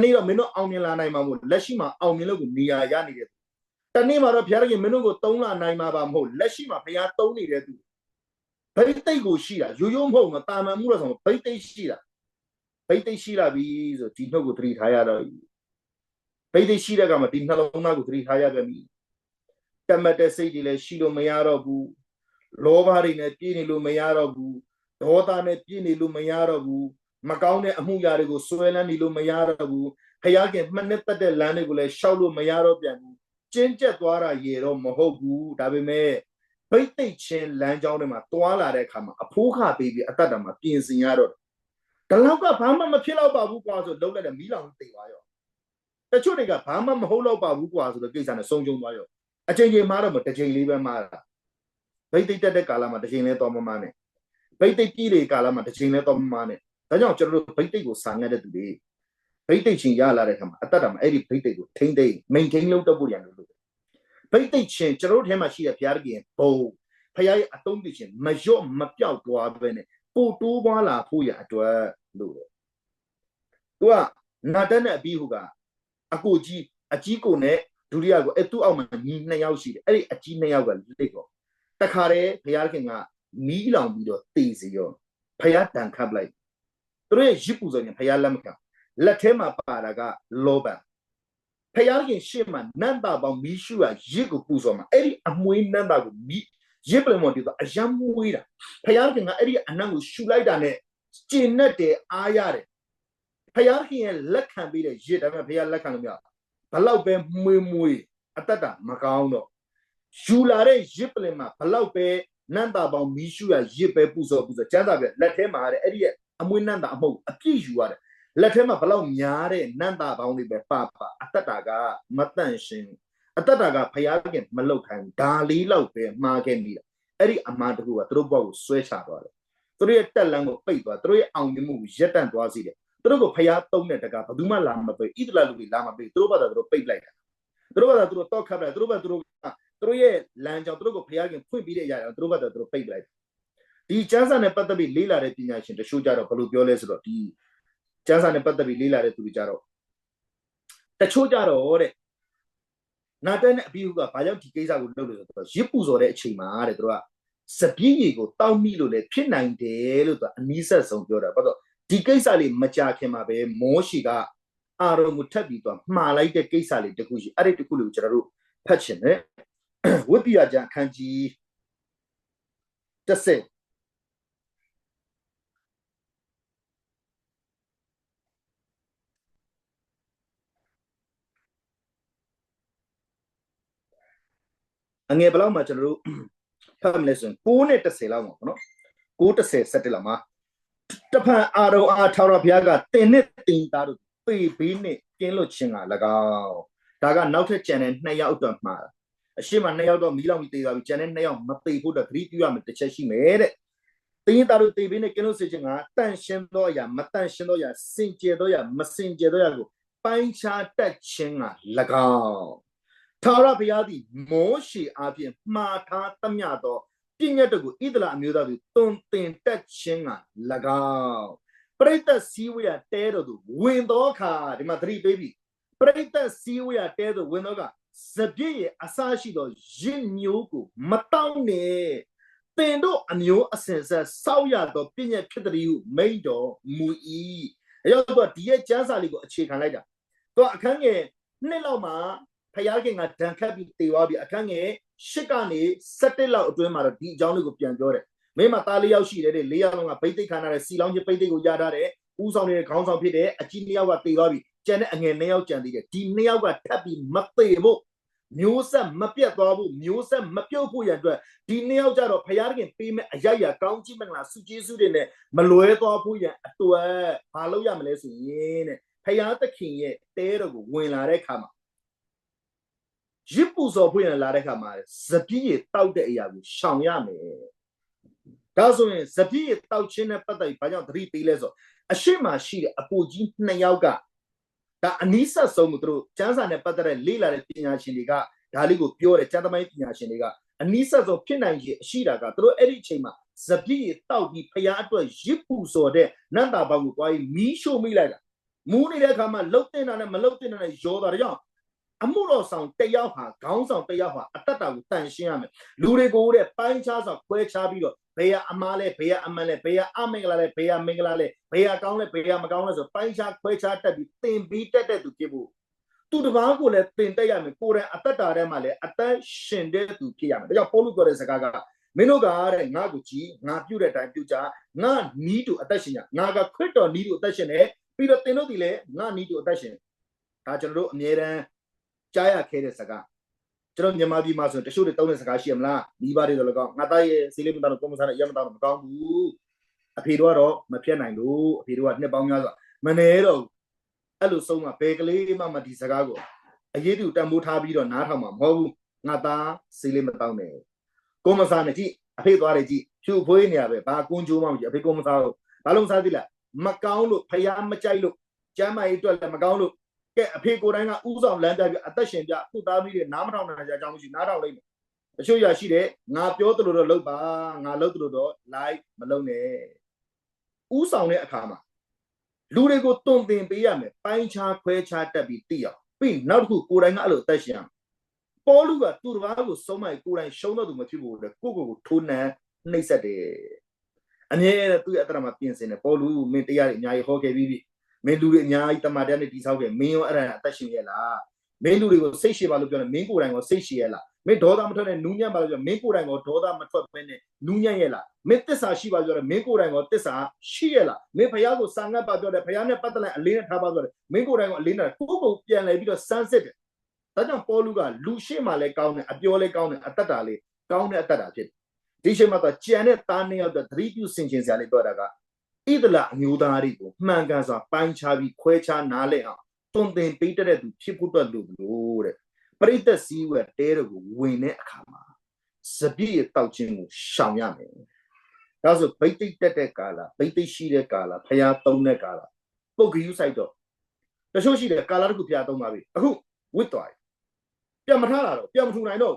နေ့တော့မင်းတို့အောင်မြင်လာနိုင်မှာမဟုတ်လက်ရှိမှာအောင်မြင်လို့ကိုနေရာရနေတယ်တနေ့မှာတော့ဘုရားခင်မင်းတို့ကိုတုံးလာနိုင်မှာပါမဟုတ်လက်ရှိမှာဘုရားတုံးနေတဲ့သူဗိတ်သိက်ကိုရှိတာရိုးရိုးမဟုတ်မတာမန်မှုတော့ဆိုဗိတ်သိက်ရှိတာဗိတ်သိက်ရှိလာပြီဆိုဒီနှုတ်ကိုသတိထားရတော့ဗိတ်သိက်ရှိတဲ့ကမှဒီနှလုံးသားကိုသတိထားရပြန်ပြီတမတ်တဲ့စိတ်တွေလည်းရှိလို့မရတော့ဘူးလောဘတွေနဲ့ပြည့်နေလို့မရတော့ဘူးဒေါသနဲ့ပြည့်နေလို့မရတော့ဘူး မကောင်းတဲ့အမှုရာတွေကိုစွဲလန်းနေလို့မရတော့ဘူးဖယားခင်မှနှစ်သက်တဲ့လမ်းတွေကိုလည်းရှောက်လို့မရတော့ပြန်ဘူးကျင်းကျက်သွားတာရေတော့မဟုတ်ဘူးဒါပေမဲ့ဗိတ်သိက်ချင်းလမ်းကြောင်းတွေမှာတွာလာတဲ့အခါမှာအဖိုးခပေးပြီးအတ္တတမှာပြင်ဆင်ရတော့ဒီလောက်ကဘာမှမဖြစ်တော့ပါဘူးကွာဆိုလုံးလိုက်တယ်မီးလောင်တိတ်သွားရောတချို့တွေကဘာမှမဟုတ်တော့ပါဘူးကွာဆိုတော့ကိစ္စနဲ့ဆုံးရှုံးသွားရောအချိန်ချင်းမှားတော့မတစ်ချိန်လေးပဲမှားတာဗိတ်တိတ်တက်တဲ့ကာလမှာတစ်ချိန်လေးတော့မမှားနဲ့ဗိတ်တိတ်ပြည်လေကာလမှာတစ်ချိန်လေးတော့မမှားနဲ့ ဒါကြောင့်ကျွန်တော်တို့ဗိတ်တိတ်ကိုစာငတ်တဲ့သူတွေဗိတ်တိတ်ချင်းရလာတဲ့ခါမှာအသက်တာမှာအဲ့ဒီဗိတ်တိတ်ကိုထိမ့်သိမ့် maintain လုပ်တော့ဖို့ရန်လို့လို့ဗိတ်တိတ်ချင်းကျွန်တော်တို့ထဲမှာရှိတဲ့ဘုရားခင်ဘုံဖခင်ရဲ့အတုံးပြချင်းမလျော့မပြောက်သွားပဲနဲ့ပို့တိုးပွားလာဖို့ရအတွက်လို့တယ်။ तू ကနာတက်နဲ့အပြီးဟုကအကိုကြီးအကြီးကိုနဲ့ဒုတိယကိုအဲ့သူ့အောက်မှာညီနှစ်ယောက်ရှိတယ်။အဲ့ဒီအကြီးနှစ်ယောက်ကလက်ကောတခါတည်းဘုရားခင်ကမီးလောင်ပြီးတော့တေစီရောဖခင်တန်ခတ်လိုက်။သူ တို့ရဲ့ရစ်ပူဆိုရင်ဖခင်လက်မခံလက်ထဲမှာပါတာကလောဘဖခင်ခင်ရှေ့မှာနန္တာပေါင်းမီးရှူရရစ်ကိုပူစောမှာအဲ့ဒီအမွေးနန္တာကိုမီးရစ်ပလင်မော်တီတော့အယံမွေးတာဖယားခင်ကအဲ့ဒီအနံ့ကိုရှူလိုက်တာနဲ့ကျင်နဲ့တယ်အားရတယ်ဖယားခင်ရဲ့လက်ခံပေးတဲ့ရစ်ဒါပေမဲ့ဖယားလက်ခံလို့မရဘလောက်ပဲမွေးမွေးအသက်တာမကောင်းတော့ယူလာတဲ့ရစ်ပလင်မှာဘလောက်ပဲနန္တာပေါင်းမီးရှူရရစ်ပဲပူစောပူစောကျန်းစာပြလက်ထဲမှာရတဲ့အဲ့ဒီရဲ့ အမွေးနန္တာအမဟုတ်အပြည့်ယူရတယ်လက်ထဲမှာဘလောက်များတဲ့နန္တာပေါင်းတွေပဲပပအသက်တာကမတန့်ရှင်းအတ္တတာကဖယားခင်မလောက်ခိုင်းဒါလေးလောက်ပဲမှားခဲ့မိတာအဲ့ဒီအမှားတခုကသူတို့ဘဝကိုဆွဲချသွားတယ်သူတို့ရဲ့တက်လန်းကိုပိတ်သွားသူတို့ရဲ့အောင်မြင်မှုကိုရပ်တန့်သွားစေတယ်သူတို့ကိုဖယားသုံးတဲ့တကဘယ်သူမှလာမပိတ်ဣသလလူတွေလာမပိတ်သူတို့ဘာသာသူတို့ပိတ်လိုက်တာသူတို့ဘာသာသူတို့တော့ခတ်လိုက်သူတို့ဘာသူတို့သူတို့ရဲ့လမ်းကြောင်းသူတို့ကိုဖယားခင်ဖွင့်ပြီးတဲ့အရာသူတို့ဘာသာသူတို့ပိတ်လိုက် ဒီကျမ်းစာနဲ့ပတ်သက်ပြီးလေးလာတဲ့ပညာရှင်တချို့ကြတော့ဘယ်လိုပြောလဲဆိုတော့ဒီကျမ်းစာနဲ့ပတ်သက်ပြီးလေးလာတဲ့သူတွေကြတော့တချို့ကြတော့တဲ့နာတက်နဲ့အပြီးဟုကဘာကြောင့်ဒီကိစ္စကိုလုပ်လို့ဆိုတော့ရစ်ပူစော်တဲ့အချိန်မှာတဲ့သူကစပြည့်ရီကိုတောက်မိလို့လည်းဖြစ်နိုင်တယ်လို့သူကအနီးဆက်ဆုံးပြောတာဘာလို့ဒီကိစ္စလေးမကြခင်မှာပဲမောရှိကအာရုံကိုထပ်ပြီးတော့မှားလိုက်တဲ့ကိစ္စလေးတခုရှိအဲ့ဒီတခုလေးကိုကျွန်တော်တို့ဖတ်ချင်တယ်ဝိပ္ပယကျမ်းအခန်းကြီး30 အငယ်ဘယ်လောက်မှကျွန်တော်တို့ဖတ်မလဲဆိုရင်6နဲ့10လောက်မှာပေါ့နော်6 10 17လောက်မှာတဖန်အာရုံအားထောက်ရဘုရားကတင်နဲ့တင်သားတို့ပေဘေးနဲ့ကင်းလွတ်ခြင်းက၎င်းဒါကနောက်ထပ်ကျန်တဲ့2ယောက်အတွက်မှာအရှိမ2ယောက်တော့မီးလောင်ပြီးတေးသွားပြီကျန်တဲ့2ယောက်မပေဖို့တော့ဂရိပြုရမယ်တစ်ချက်ရှိမယ်တဲ့တင်းသားတို့တေးဘေးနဲ့ကင်းလွတ်စေခြင်းကတန့်ရှင်းသောအရာမတန့်ရှင်းသောအရာစင်ကြယ်သောအရာမစင်ကြယ်သောအရာကိုပိုင်းခြားတတ်ခြင်းက၎င်း ထာဝရဘုရားသည်မောရှေအားဖြင့်မှားထားသမျှသောပြည့်ညတ်တို့ကိုဣသလအမျိုးသားတို့တွင်တင်တက်ခြင်းက၎င်းပရိသတ်စည်းဝေးရတဲတော်သူဝင်သောအခါဒီမှာသတိပေးပြီပရိသတ်စည်းဝေးရတဲတော်ဝင်သောအခါစပြည့်ရဲ့အစရှိသောရင့်မျိုးကိုမတောင်းနဲ့တင်တို့အမျိုးအစဉ်ဆက်စောက်ရသောပြည့်ညတ်ဖြစ်သည်ဟုမိန့်တော်မူ၏အဲတော့ဒီရဲ့ကျမ်းစာလေးကိုအခြေခံလိုက်တာတော့အခန်းငယ်နှစ်လောက်မှာ ဖယားခင်ကဒဏ်ခတ်ပြီးတေသွားပြီးအခန်းငယ်ရှစ်ကနေ17လောက်အတွင်းမှာတော့ဒီအကြောင်းလေးကိုပြန်ပြောတယ်မင်းမသားလေးယောက်ရှိတယ်တဲ့လေးယောက်လုံးကဗိသိက်ခန္ဓာနဲ့စီလောင်းချင်းဗိသိက်ကိုရထားတယ်ဥဆောင်နေတဲ့ခေါင်းဆောင်ဖြစ်တဲ့အကြီးနှစ်ယောက်ကတေသွားပြီးကျန်တဲ့အငယ်နှစ်ယောက်ကြံသေးတယ်ဒီနှစ်ယောက်ကထပ်ပြီးမသေးဖို့မျိုးဆက်မပြတ်သွားဖို့မျိုးဆက်မပြုတ်ဖို့ရန်အတွက်ဒီနှစ်ယောက်ကြတော့ဖယားခင်ပေးမဲ့အရရကောင်းကြီးမင်္ဂလာစုကျေးဇူးတွေနဲ့မလွဲသွားဖို့ရန်အတွက်ဘာလုပ်ရမလဲဆိုရင်တဲ့ဖယားသခင်ရဲ့တဲတော်ကိုဝင်လာတဲ့အခါမှာ ရစ်ပူစော်ဖွင့်လာတဲ့ခါမှာဇပြည့်ရတောက်တဲ့အရာကိုရှောင်ရမယ်ဒါဆိုရင်ဇပြည့်ရတောက်ခြင်းနဲ့ပတ်သက်ပြီးဘာကြောင့်သတိပေးလဲဆိုအရှိမရှိတဲ့အကိုကြီးနှစ်ယောက်ကဒါအနီးဆက်ဆုံးကိုသူတို့ကျမ်းစာနဲ့ပတ်သက်တဲ့လေ့လာတဲ့ပညာရှင်တွေကဒါလေးကိုပြောတယ်ကျမ်းသမိုင်းပညာရှင်တွေကအနီးဆက်ဆုံးဖြစ်နိုင်ရဲ့အရှိတာကသူတို့အဲ့ဒီအချိန်မှာဇပြည့်ရတောက်ပြီးဖျားအတွက်ရစ်ပူစော်တဲ့နန္တာဘောက်ကိုတွားပြီးမီးရှို့မိလိုက်တာမူးနေတဲ့အခါမှာလှုပ်တင်တာနဲ့မလှုပ်တင်တာနဲ့ရောတာကြောင့် အမှုတော်ဆောင်တယောက်ဟာခေါင်းဆောင်တယောက်ဟာအတ္တတာကိုတန်ရှင်းရမယ်လူတွေကိုတဲ့ပိုင်းခြားဆောင်ခွဲခြားပြီးတော့ဘေးကအမားလဲဘေးကအမန်လဲဘေးကအမင်္ဂလာလဲဘေးကမင်္ဂလာလဲဘေးကကောင်းလဲဘေးကမကောင်းလဲဆိုပိုင်းခြားခွဲခြားတက်ပြီးတင်ပြီးတက်တဲ့သူဖြစ်ဖို့သူတပားကိုလည်းတင်တက်ရမယ်ကိုယ်တိုင်အတ္တတာထဲမှာလည်းအသက်ရှင်တဲ့သူဖြစ်ရမယ်ဒါကြောင့်ပေါလုပြောတဲ့စကားကမင်းတို့ကတဲ့ငါ့ကိုကြည်ငါပြုတ်တဲ့အတိုင်းပြုတ်ကြငါနီးတူအသက်ရှင်ကြငါကခရစ်တော်နီးတူအသက်ရှင်တယ်ပြီးတော့တင်တို့ဒီလေငါနီးတူအသက်ရှင်ဒါကျွန်တော်တို့အမြဲတမ်း ကြားရခဲ့တဲ့စကားကျွန်တော်မြန်မာပြည်မှာဆိုတချို့တွေတောင်းတဲ့စကားရှိရမလားမိဘတွေတော့လည်းကောင်းငါသားရဲ့စီလေးမသားတော့ပုံစံနဲ့ရမသားတော့မကောင်းဘူးအဖေတို့ကတော့မဖြတ်နိုင်လို့အဖေတို့ကနှစ်ပေါင်းများစွာမနေတော့ဘူးအဲ့လိုဆုံးမှာဘယ်ကလေးမှမဒီစကားကိုအရေးတူတန်ဖိုးထားပြီးတော့နားထောင်မှာမဟုတ်ဘူးငါသားစေးလေးမတောင်းနဲ့ကိုမစားနဲ့ကြည့်အဖေသွားတယ်ကြည့်ဖြူဖွေးနေရပဲဘာကွန်းကြိုးမှမကြည့်အဖေကိုမစားဘူးဘာလို့မစားသေးလဲမကောင်းလို့ဖျားမကြိုက်လို့ကျမ်းမာရေးအတွက်လည်းမကောင်းလို့ ကဲအဖေကိုယ်တိုင်းကဥဆောင်လမ်းပြပြီးအသက်ရှင်ပြသူ့သားသမီးတွေနားမထောင်နိုင်ကြအကြောင်းမရှိနားထောင်လိုက်မယ်တချို့ရရှိတယ်ငါပြောသလိုတော့လုပ်ပါငါလုပ်သလိုတော့ live မလုပ်နဲ့ဥဆောင်တဲ့အခါမှာလူတွေကိုတုံသင်ပေးရမယ်ပိုင်းခြားခွဲခြားတက်ပြီးသိအောင်ပြီးနောက်တစ်ခုကိုယ်တိုင်ကအဲ့လိုအသက်ရှင်အောင်ပေါ်လူကသူ့တစ်ပါးကိုဆုံးမကိုယ်တိုင်ရှုံးတော့သူမဖြစ်ဘူးလေကိုယ့်ကိုယ်ကိုထိုးနှံနှိပ်စက်တယ်အမြဲတမ်းသူ့ရဲ့အတ္တမှာပြင်ဆင်တယ်ပေါ်လူမင်းတရားတွေအများကြီးဟောခဲ့ပြီးပြီ မင်းလူတွေအများကြီးတမန်တရားနဲ့တိဆောက်ခဲ့မင်းရောအဲ့ဒါအသက်ရှင်ရဲ့လားမင်းလူတွေကိုစိတ်ရှည်ပါလို့ပြောတယ်မင်းကိုယ်တိုင်ကိုစိတ်ရှည်ရဲ့လားမင်းဒေါသမထွက်တဲ့နူးညံ့ပါလို့ပြောမင်းကိုယ်တိုင်ကိုဒေါသမထွက်ဘဲနဲ့နူးညံ့ရဲ့လားမင်းတစ္ဆာရှိပါပြောတယ်မင်းကိုယ်တိုင်ကိုတစ္ဆာရှိရဲ့လားမင်းဖယားကိုစာငတ်ပါပြောတယ်ဖယားနဲ့ပတ်သက်တဲ့အလေးနဲ့ထားပါပြောတယ်မင်းကိုယ်တိုင်ကိုအလေးနဲ့ကိုယ့်ကိုပြန်လဲပြီးတော့စမ်းစစ်တယ်ဒါကြောင့်ပေါ်လူကလူရှိမှလည်းကောင်းတယ်အပြောလည်းကောင်းတယ်အတ္တတာလေးကောင်းတဲ့အတ္တတာဖြစ်တယ်ဒီချိန်မှာတော့ကြံတဲ့သားနှစ်ယောက်တော့သတိပြုဆင်ခြင်စရာလေးပြောတာက ဣဒလအမျိုးသားတွေကိုမှန်ကန်စွာပိုင်းခြားပြီးခွဲခြားနားလည်အောင်တွင်တင်ပေးတဲ့သူဖြစ်ဖို့အတွက်လို့လို့တဲ့ပရိသတ်စည်းဝယ်တဲတွေကိုဝင်တဲ့အခါမှာစပြည့်ရဲ့တောက်ခြင်းကိုရှောင်ရမယ်ဒါဆိုဗိတ်တိတ်တက်တဲ့ကာလဗိတ်တိတ်ရှိတဲ့ကာလဖျားသုံးတဲ့ကာလပုတ်ကယူဆိုင်တော့တချို့ရှိတယ်ကာလတစ်ခုဖျားသုံးပါပြီအခုဝစ်သွားပြီပြန်မထားလာတော့ပြန်မထူနိုင်တော့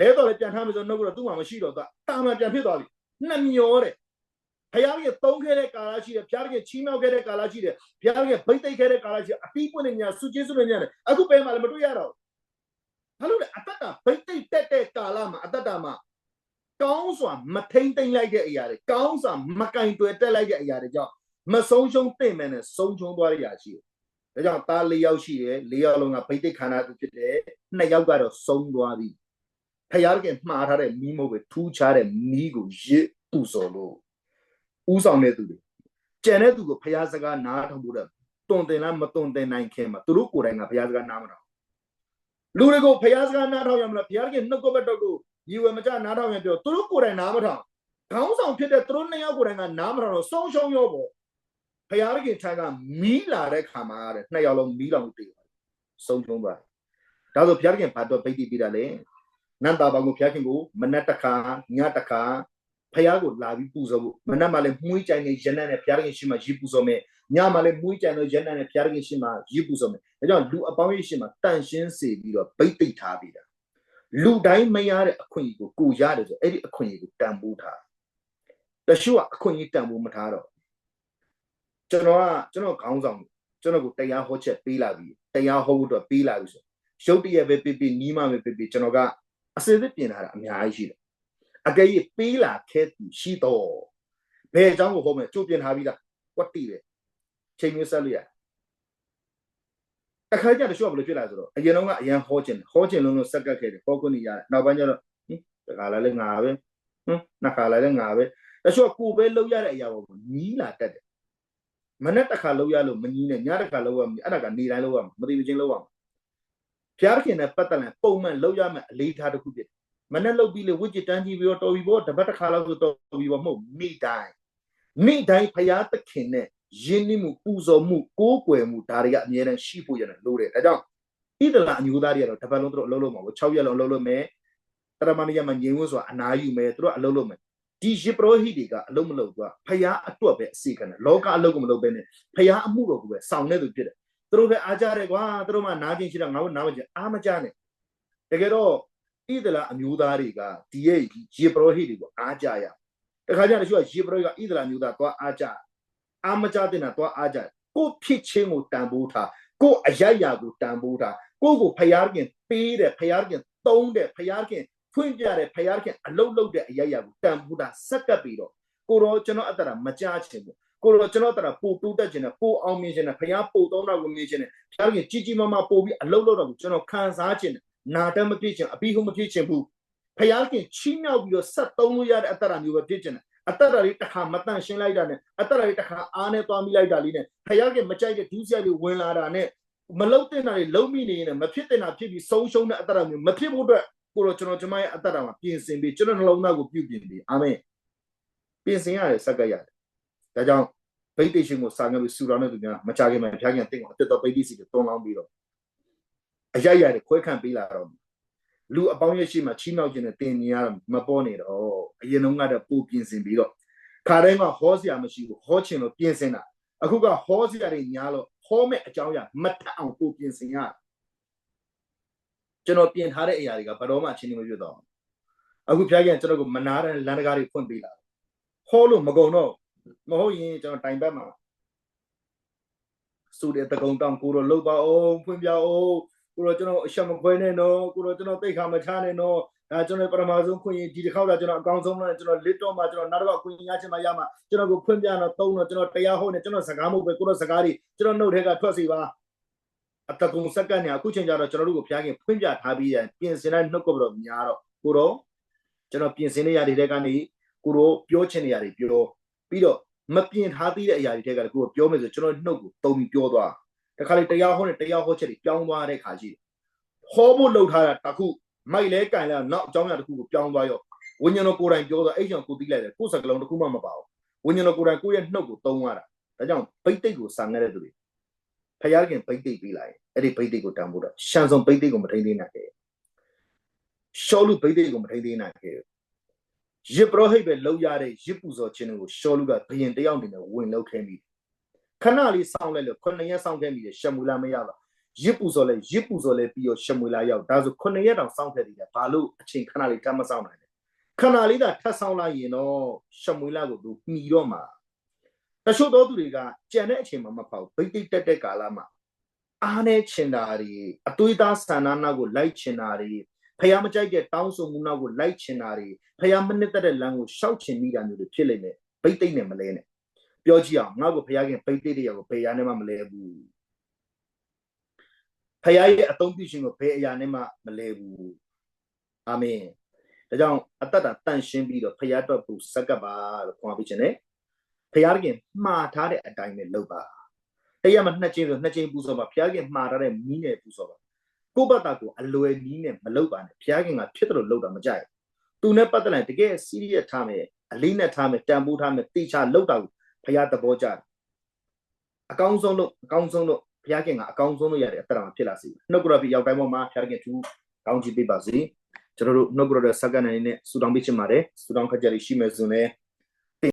လဲတော့လည်းပြန်ထားမယ်ဆိုနှုတ်ကတော့သူ့မှာမရှိတော့သူတာမှန်ပြန်ဖြစ်သွားပြီနှမျောတဲ့ ဖျားကြီးသုံးခဲ့တဲ့ကာလရှိတယ်ဖျားကြီးချီးမြှောက်ခဲ့တဲ့ကာလရှိတယ်ဖျားကြီးဗိတ်တိတ်ခဲ့တဲ့ကာလရှိတယ်အတီးပွင့်နေညာစုကျေးစုနေညာအခုပဲမှလည်းမတွေ့ရတော့ဘာလို့လဲအတ္တတာဗိတ်တိတ်တက်တဲ့ကာလမှာအတ္တတာမှာကောင်းစွာမထိမ့်သိမ့်လိုက်တဲ့အရာတွေကောင်းစွာမကင်တွယ်တက်လိုက်တဲ့အရာတွေကြောင့်မဆုံးရှုံးသိမ့်မယ်နဲ့ဆုံးရှုံးသွားတဲ့အရာရှိတယ်ဒါကြောင့်သား၄ယောက်ရှိတယ်၄ယောက်လုံးကဗိတ်တိတ်ခန္ဓာသူဖြစ်တယ်နှစ်ယောက်ကတော့ဆုံးသွားပြီဖယားကမှားထားတဲ့မီးမဟုတ်ပဲထူးခြားတဲ့မီးကိုရစ်ပူစော်လို့ ဥဆောင်တဲ့သူတွေကြံတဲ့သူကိုဖယားစကားနားထောင်ဖို့တော့တုံတင်လားမတုံတင်နိုင်ခင်မှာသူတို့ကိုယ်တိုင်ကဖယားစကားနားမထောင်လူတွေကိုဖယားစကားနားထောင်ရမလားဖယားကနှုတ်ကပတ်တော်ကိုညီဝယ်မကြနားထောင်ရင်ပြောသူတို့ကိုယ်တိုင်နားမထောင်ခေါင်းဆောင်ဖြစ်တဲ့သူတို့နှစ်ယောက်ကိုယ်တိုင်ကနားမထောင်တော့ဆုံးရှုံးရောပေါ့ဖယားကထိုင်ကမီးလာတဲ့ခါမှာတဲ့နှစ်ယောက်လုံးမီးလောင်တည်ဆုံးရှုံးသွားဒါဆိုဖယားကဘာတော့ပိတ်တိပြတာလဲနန္တာဘောင်ကိုဖျားခင်ကိုမနက်တစ်ခါညတစ်ခါ ဖျားကိုလာပြီးပူဇော်ဖို့မနက်မှလည်းမှုှကြိုင်နေရနက်နဲ့ဖျားခင်ရှိမှရီးပူဇော်မယ်ညမှလည်းမှုှကြိုင်လို့ရနက်နဲ့ဖျားခင်ရှိမှရီးပူဇော်မယ်ဒါကြောင့်လူအပေါင်းရဲ့ရှိမှတန်ရှင်းစေပြီးတော့ဗိတ်သိက်ထားပြီးတာလူတိုင်းမရတဲ့အခွင့်အရေးကိုကိုရတယ်ဆိုအဲ့ဒီအခွင့်အရေးကိုတန်ဖိုးထားတချို့ကအခွင့်အရေးတန်ဖိုးမထားတော့ကျွန်တော်ကကျွန်တော်ခေါင်းဆောင်ကျွန်တော်ကိုတရားဟောချက်ပေးလာပြီးတရားဟောဖို့အတွက်ပေးလာပြီဆိုရုပ်တရက်ပဲပြပြနီးမှပဲပြပြကျွန်တော်ကအစစ်အသစ်ပြင်လာတာအများကြီးရှိတယ် အကယ်၍ပေးလာခဲ့သူရှိတော့ဘယ်အကြောင်းကိုဟောမယ်ကြိုးပြင်ထားပြီးသားကွက်တိပဲချိန်မျိုးဆက်လို့ရအခါကျတော့ရှော့ဘယ်လိုဖြစ်လာဆိုတော့အရင်တော့ကအရန်ဟောကျင်ဟောကျင်လုံးလုံးစက်ကတ်ခဲ့တယ်ဟောခွင့်နေရတယ်နောက်ပိုင်းကျတော့ဟင်တခါလာလဲငါပဲဟင်နှစ်ခါလာလဲငါပဲတချို့ကိုပဲလောက်ရတဲ့အရာပေါ့ညီးလာတတ်တယ်မနေ့တစ်ခါလောက်ရလို့မညီးနဲ့ညတစ်ခါလောက်ရမယ်အဲ့ဒါကနေတိုင်းလောက်ရမှာမသိမချင်းလောက်ရမှာဖျားခင်နဲ့ပတ်သက်ရင်ပုံမှန်လောက်ရမယ်အလေးထားတစ်ခုဖြစ် မနဲ့လောက်ပြီးလေဝိจิတန်းကြီးပြီးတော့တော်ပြီပေါ့တပတ်တစ်ခါလောက်ဆိုတော်ပြီပေါ့မဟုတ်မိတိုင်းမိတိုင်းဖျားသခင်နဲ့ယဉ်နိမှုပူဇော်မှုကိုးကွယ်မှုဒါတွေကအမြဲတမ်းရှိဖို့ရတယ်လို့တယ်ဒါကြောင့်ဣဒလာအမျိုးသားတွေကတော့တပတ်လုံးသူတို့အလုပ်လုပ်မှာပေါ့6ရက်လောက်အလုပ်လုပ်မယ်တရမဏိယမှာငြိမ်ဝန်းစွာအနာယူမယ်သူတို့အလုပ်လုပ်မယ်ဒီယေပရောဟိတွေကအလုံးမလုပ်ဘူးဖျားအတွက်ပဲအစီခံတယ်လောကအလုပ်ကမလုပ်ဘဲနဲ့ဖျားအမှုတော်ကိုပဲစောင့်နေသူဖြစ်တယ်သူတို့ပဲအားကြတယ်ကွာသူတို့မှနားကျင်ရှိတာငါတို့နားမကျင်အားမကြနဲ့တကယ်တော့ ဣဒလာအမျိုးသားတွေကဒီရဲ့ယေပရောဟိတွေကိုအားကြရတခါကျရင်တချို့ကယေပရောဟိကဣဒလာမျိုးသားသွားအားကြအားမကြတဲ့နာသွားအားကြကိုဖြစ်ချင်းကိုတန်ဖိုးထားကိုအယက်ရာကိုတန်ဖိုးထားကိုကိုဖယားခင်ပေးတယ်ဖယားခင်သုံးတယ်ဖယားခင်ဖွင့်ပြတယ်ဖယားခင်အလုတ်လုတ်တဲ့အယက်ရာကိုတန်ဖိုးထားစက်ကပ်ပြီးတော့ကိုတော့ကျွန်တော်အတ္တရာမကြားချင်ဘူးကိုတော့ကျွန်တော်တရပို့တိုးတက်ခြင်းနဲ့ပို့အောင်မြင်ခြင်းနဲ့ဖရားပို့တော့တော့ကိုမြင်ခြင်းနဲ့ဖရားကြီးကြီးကြီးမားမားပို့ပြီးအလုပ်လုပ်တော့ကိုကျွန်တော်ခံစားခြင်းနဲ့ နာတတ်မဖြစ်ခြင်းအပြီးဟုမဖြစ်ခြင်းဘူးဖရားကြီးချီးမြှောက်ပြီးတော့ဆက်သုံးလို့ရတဲ့အတ္တရာမျိုးပဲဖြစ်ခြင်းနဲ့အတ္တရာလေးတစ်ခါမတန့်ရှင်းလိုက်တာနဲ့အတ္တရာလေးတစ်ခါအားနဲ့သွားမိလိုက်တာလေးနဲ့ဖရားကြီးမကြိုက်တဲ့ဒုစရိုက်လေးဝင်လာတာနဲ့မလုံတဲ့တာလေးလုံးမိနေရင်မဖြစ်တဲ့တာဖြစ်ပြီးဆုံးရှုံးတဲ့အတ္တရာမျိုးမဖြစ်ဖို့အတွက်ကိုတော့ကျွန်တော်ကျွန်မရဲ့အတ္တရာမှာပြင်ဆင်ပြီးကျွန်တော်နှလုံးသားကိုပြုပြင်ပြီးအာမင်ပြင်ဆင်ရတယ်စက္ကရတယ်ဒါကြောင့်ဗိတ်တိတ်ရှင်ကိုစာငယ်ပြီးစူတော်နဲ့သူများမချခင်မှာဖျားခင်တင့်ကိုအတက်တော်ဗိတ်တိစီကိုတွန်းလောင်းပြီးတော့ အရရတွေခွဲခန့်ပေးလာတော့လူအပေါင်းရဲ့ရှိမှချီးနှောက်ခြင်းနဲ့တင်နေရမပေါ်နေတော့အရင်တော့ကတော့ပူပြင်ဆင်ပြီးတော့ခါတိုင်းကဟောစရာမရှိဘူးဟောချင်လို့ပြင်ဆင်တာအခုကဟောစရာတွေညားလို့ဟောမဲ့အကြောင်းအရာမထအောင်ပူပြင်ဆင်ရကျွန်တော်ပြင်ထားတဲ့အရာတွေကဘယ်တော့မှအချင်းချင်းမပြတ်တော့အခုဖျားခင်ကျွန်တော်ကိုမနာတဲ့လမ်းတကားတွေဖွင့်ပေးလာဟောလို့မကုန်တော့မဟုတ်ရင်ကျွန်တော်တိုင်ဘက်မှာစူတဲ့တကုံတောင်ကိုတော့လောက်ပါအောင်ဖွင့်ပြအောင် ကိုတော့ကျွန်တော်အချက်မခွဲနဲ့နော်ကိုတော့ကျွန်တော်တိတ်ခါမချနဲ့နော်ဒါကျွန်တော်ပထမဆုံးခွင့်ရင်ဒီတစ်ခေါက်ကကျွန်တော်အကောင်းဆုံးလို့ကျွန်တော်လစ်တော့မှကျွန်တော်နောက်တစ်ခေါက်ခွင့်ရချင်မှရမှကျွန်တော်ကိုဖွင့်ပြတော့သုံးတော့ကျွန်တော်တရားဟောနေကျွန်တော်စကားမဟုတ်ပဲကိုတော့စကားတွေကျွန်တော်နှုတ်ထဲကထွက်စီပါအတကုံစက္ကန့်နဲ့အခုချိန်ကျတော့ကျွန်တော်တို့ကိုဖျားခင်ဖွင့်ပြထားပြီးရင်ပြင်ဆင်တဲ့နှုတ်ကပတော့များတော့ကိုတော့ကျွန်တော်ပြင်ဆင်နေရတဲ့ကနေကိုတော့ပြောချင်နေရတယ်ပြောပြီးတော့မပြင်ထားသေးတဲ့အရာတွေထဲကကိုပြောမယ်ဆိုကျွန်တော်နှုတ်ကိုတုံပြီးပြောသွား တခါလေတရားဟောနေတရားဟောချက်တွေပြောင်းသွားတဲ့ခါရှိတယ်ဟောဖို့လှုပ်ထားတာတခုမိုက်လဲကင်လဲနောက်အကြောင်းအရာတစ်ခုကိုပြောင်းသွားရောဝိညာဉ်တော်ကိုယ်တိုင်ပြောတော့အဲ့ကြောင့်ကိုသိလိုက်တယ်ကိုယ်စကလုံးတစ်ခုမှမပါဘူးဝိညာဉ်တော်ကိုယ်တိုင်ကိုယ့်ရဲ့နှုတ်ကိုတုံးသွားတာဒါကြောင့်ဗိတ်တိတ်ကိုစာငဲတဲ့သူတွေဖယားခင်ဗိတ်တိတ်ပြီးလိုက်အဲ့ဒီဗိတ်တိတ်ကိုတန်ဖို့တော့ရှန်စုံဗိတ်တိတ်ကိုမထိန်သေးနိုင်ခဲ့ရှောလူဗိတ်တိတ်ကိုမထိန်သေးနိုင်ခဲ့ရစ်ပရောဟိတ်ပဲလောက်ရတဲ့ရစ်ပူဇော်ခြင်းကိုရှောလူကဘယင်တယောက်နေနဲ့ဝင်လောက်ခဲ့မိ ခဏလေးစောင့်လိုက်လို့ခုနှစ်ရက်စောင့်ခဲ့မိတယ်ရှမူလာမရတော့ရစ်ပူဇော်လဲရစ်ပူဇော်လဲပြီးတော့ရှမွေလာရောက်ဒါဆိုခုနှစ်ရက်တောင်စောင့်ခဲ့သေးတယ်ဘာလို့အချိန်ခဏလေးတမ်းမစောင့်နိုင်လဲခဏလေးသာထပ်ဆောင်လိုက်ရင်တော့ရှမွေလာကိုသူမှီတော့မှာတချို့သောသူတွေကကြံတဲ့အချိန်မှာမဖောက်ဗိတ်တိတ်တက်တဲ့ကာလမှာအားနဲ့ချင်တာတွေအသွေးသားဆန္ဒနာကိုလိုက်ချင်တာတွေဖះမကြိုက်တဲ့တောင်းဆိုမှုနောက်ကိုလိုက်ချင်တာတွေဖះမနစ်တဲ့လမ်းကိုရှောက်ချင်မိတာမျိုးတွေဖြစ်လိမ့်မယ်ဗိတ်တိတ်နဲ့မလဲနဲ့ ပြောကြည့်အောင်ငါ့ကိုဖះခင်ဗိတ်တိတ်တဲ့ရောက်ကိုဘယ်ရနဲ့မှမလဲဘူးဖခင်ရဲ့အသုံးပြုခြင်းကိုဘယ်အရာနဲ့မှမလဲဘူးအာမင်ဒါကြောင့်အသက်တာတန့်ရှင်းပြီးတော့ဖခင်တော့ဘူးစက္ကပ်ပါလို့ခေါ်ပြီးခြင်းနဲ့ဖခင်ခင်မှားထားတဲ့အတိုင်းပဲလုပ်ပါတရားမှာနှစ်ချင်းဆိုနှစ်ချင်းပူဇော်ပါဖခင်ခင်မှားထားတဲ့မီးနဲ့ပူဇော်ပါကိုယ့်ဘက်တာကိုအလွယ်မီးနဲ့မလုပ်ပါနဲ့ဖခင်ခင်ကဖြစ်တယ်လို့လုပ်တာမကြိုက်သူနဲ့ပတ်သက်လိုက်တကယ်စီးရီးယပ်ထားမယ်အလေးနဲ့ထားမယ်တန်ဖိုးထားမယ်တိချလုပ်တာကို ဖခင်သဘောကျတယ်အကောင်းဆုံးလို့အကောင်းဆုံးလို့ဘုရားခင်ကအကောင်းဆုံးလို့ရတဲ့အတ္တမှာဖြစ်လာစေနှုတ်ကရပြီးရောက်တိုင်းပေါ်မှာဘုရားခင်သူကောင်းချီးပေးပါစေကျွန်တော်တို့နှုတ်ကရတဲ့စက္ကန့်အနေနဲ့ဆူတောင်းပေးချင်ပါတယ်ဆူတောင်းခကြလေးရှိမယ်ဆိုရင်